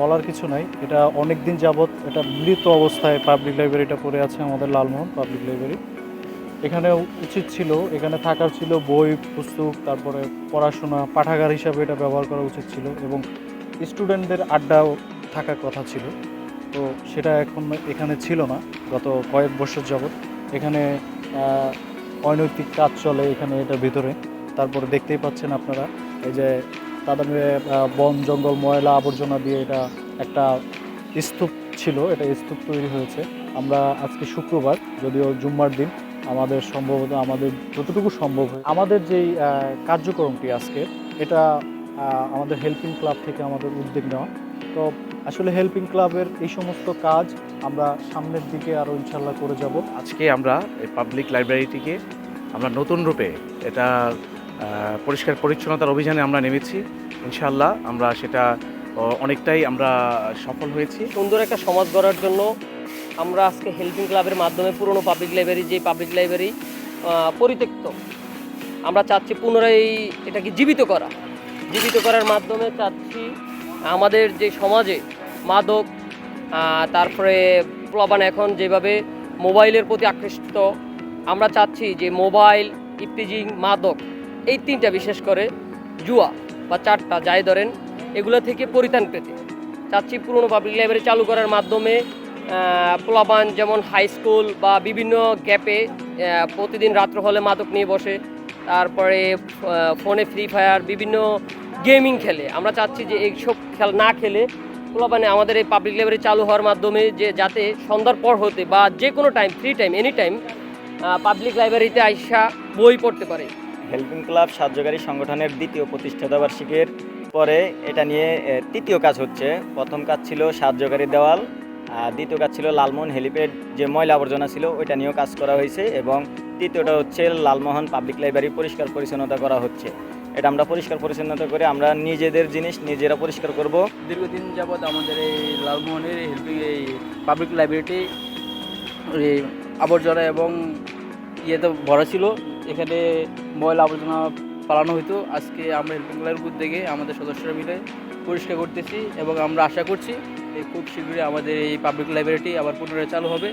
বলার কিছু নাই। এটা অনেক দিন যাবৎ এটা মৃত অবস্থায় পাবলিক লাইব্রেরিটা পড়ে আছে আমাদের লালমোহন পাবলিক লাইব্রেরি এখানে উচিত ছিল, এখানে থাকার ছিল বই, পুস্তক, তারপরে পড়াশোনা, পাঠাগার হিসাবে এটা ব্যবহার করা উচিত ছিল এবং স্টুডেন্টদের আড্ডাও থাকার কথা ছিল। তো সেটা এখন এখানে ছিল না, গত কয়েক বছর যাবৎ। এখানে অনৈতিক কাজ চলে এখানে এটার ভিতরে। তারপরে দেখতেই পাচ্ছেন আপনারা, এই যে তাদের বন, জঙ্গল, ময়লা, আবর্জনা দিয়ে এটা একটা স্তূপ ছিল, এটা স্তূপ তৈরি হয়েছে। আমরা আজকে শুক্রবার, যদিও জুম্মার দিন, আমাদের সম্ভবত, আমাদের যতটুকু সম্ভব হয়, আমাদের যেই কার্যক্রমটি আজকে, এটা আমাদের হেল্পিং ক্লাব থেকে আমাদের উদ্যোগ নেওয়া। তো আসলে হেল্পিং ক্লাবের এই সমস্ত কাজ আমরা সামনের দিকে আরও ইনশাল্লাহ করে যাব। আজকে আমরা এই পাবলিক লাইব্রেরিটিকে আমরা নতুন রূপে এটা পরিষ্কার পরিচ্ছন্নতার অভিযানে আমরা নেমেছি। ইনশাল্লাহ আমরা সেটা অনেকটাই আমরা সফল হয়েছি। সুন্দর একটা সমাজ গড়ার জন্য আমরা আজকে হেল্পিং ক্লাবের মাধ্যমে পুরনো পাবলিক লাইব্রেরি যে পাবলিক লাইব্রেরি পরিত্যক্ত, আমরা চাচ্ছি পুনরায় এটাকে জীবিত করা। জীবিত করার মাধ্যমে চাচ্ছি আমাদের যে সমাজে মাদক তারপরে প্লবান এখন যেভাবে মোবাইলের প্রতি আকৃষ্ট, আমরা চাচ্ছি যে মোবাইল ইপটিজিং মাদক এই তিনটা বিশেষ করে, জুয়া বা চারটা যাই ধরেন, এগুলো থেকে পরিত্রাণ পেতে। চাচ্ছি পুরনো পাবলিক লাইব্রেরি চালু করার মাধ্যমে প্লাবান যেমন হাই স্কুল বা বিভিন্ন গ্যাপে প্রতিদিন রাত্র হলে মাদক নিয়ে বসে, তারপরে ফোনে ফ্রি ফায়ার বিভিন্ন গেমিং খেলে। আমরা চাচ্ছি যে এইসব খেল না খেলে প্লাবানে আমাদের এই পাবলিক লাইব্রেরি চালু হওয়ার মাধ্যমে যে যাতে সন্ধ্যার পর হতে বা যে কোনো time free time any time public লাইব্রেরিতে আইসা বই পড়তে পারে। হেল্পিং ক্লাব সাহায্যকারী সংগঠনের দ্বিতীয় প্রতিষ্ঠাতা বার্ষিকের পরে এটা নিয়ে তৃতীয় কাজ হচ্ছে। প্রথম কাজ ছিল সাহায্যকারী দেওয়াল, আর দ্বিতীয় কাজ ছিল লালমোহন হেলিপ্যাড যে ময়লা আবর্জনা ছিল, ওইটা নিয়েও কাজ করা হয়েছে এবং তৃতীয়টা হচ্ছে লালমোহন পাবলিক লাইব্রেরি পরিষ্কার পরিচ্ছন্নতা করা হচ্ছে। এটা আমরা পরিষ্কার পরিচ্ছন্নতা করে আমরা নিজেদের জিনিস নিজেরা পরিষ্কার করব। দীর্ঘদিন যাবৎ আমাদের এই লালমোহনের হেল্পিং, এই পাবলিক লাইব্রেরিটি আবর্জনা এবং ইয়েতে ভরা ছিল। এখানে ময়লা আবর্জনা পালানো হইতো। আজকে আমরা হেল্পিং ক্লাবের উদ্যোগে আমাদের সদস্যরা মিলে পরিষ্কার করতেছি এবং আমরা আশা করছি খুব শীঘ্রই আমাদের এই পাবলিক লাইব্রেরিটি আবার পুনরায় চালু হবে।